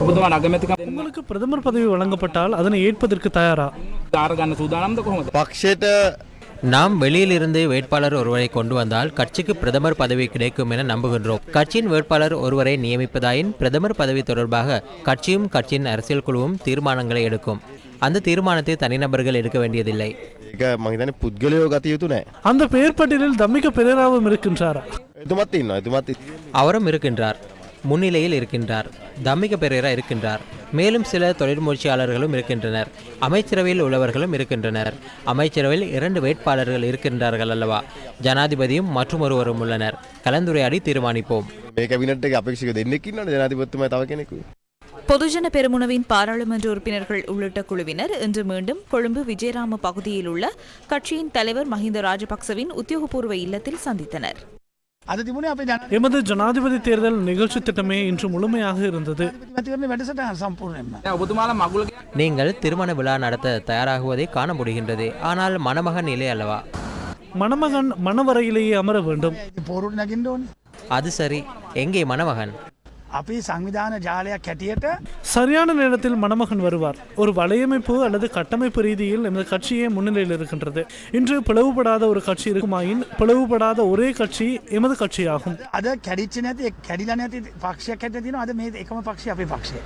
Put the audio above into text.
உங்களுக்கு பிரதமர் பதவி வழங்கப்பட்டால் அதனை ஏற்பதற்கு தயாரா? பக்ஷேட்ட நாம் வெளியிலிருந்து வேட்பாளர் ஒருவரை கொண்டு வந்தால் கட்சிக்கு பிரதமர் பதவி கிடைக்கும் என நம்புகின்றோம். கட்சியின் வேட்பாளர் ஒருவரை நியமிப்பதாயின் பிரதமர் பதவி தொடர்பாக கட்சியும் கட்சியின் அரசியல் குழுவும் தீர்மானங்களை எடுக்கும். அந்த தீர்மானத்தை தனிநபர்கள் எடுக்க வேண்டியதில்லை. அந்த பெயர் பட்டியலில் தம்மிக்க பிறராவும் இருக்கின்றாரா? அவரும் இருக்கின்றார். முன்னிலையில் இருக்கின்றார். தமிக பெரேரா இருக்கின்றார். மேலும் சில தொழிற்முயற்சியாளர்களும் இருக்கின்றனர். அமைச்சரவையில் உள்ளவர்களும் இருக்கின்றனர். அமைச்சரவையில் இரண்டு வேட்பாளர்கள் இருக்கின்றார்கள் அல்லவா? ஜனாதிபதியும் மற்றும் ஒருவரும் உள்ளனர். கலந்துரையாடி தீர்மானிப்போம். பொதுஜன பெருமுனவின் பாராளுமன்ற உறுப்பினர்கள் உள்ளிட்ட குழுவினர் இன்று மீண்டும் கொழும்பு விஜயராம பகுதியில் உள்ள கட்சியின் தலைவர் மஹிந்த ராஜபக்சவின் உத்தியோகபூர்வ இல்லத்தில் சந்தித்தனர். எமது ஜனாதிபதி தேர்தல் நிகழ்ச்சி திட்டமே இன்று முழுமையாக இருந்தது. நீங்கள் திருமண விழா நடத்த தயாராகுவதை காண முடிகின்றது. ஆனால் மணமகன் இல்லை அல்லவா? மணமகன் மணவரையிலேயே அமர வேண்டும். அது சரி. எங்கே மணமகன்? අපි සංවිධාන ජාලයක් හැටියට சரியான நேரத்தில் மணமகன் வருவார் ஒரு வலையமைப்பு அல்லது கட்டமைப்பு ரீதியில் எமது கட்சியே முன்னிலையில் இருக்கின்றது இன்று பிளவுபடாத ஒரு கட்சி இருக்குமாயின் பிளவுபடாத ஒரே கட்சி எமது கட்சியாகும் අද කැඩිච්ච නැති කැඩිලා නැති පක්ෂයක් හැට තින අද මේ එකම පක්ෂ අපේ පක්ෂය.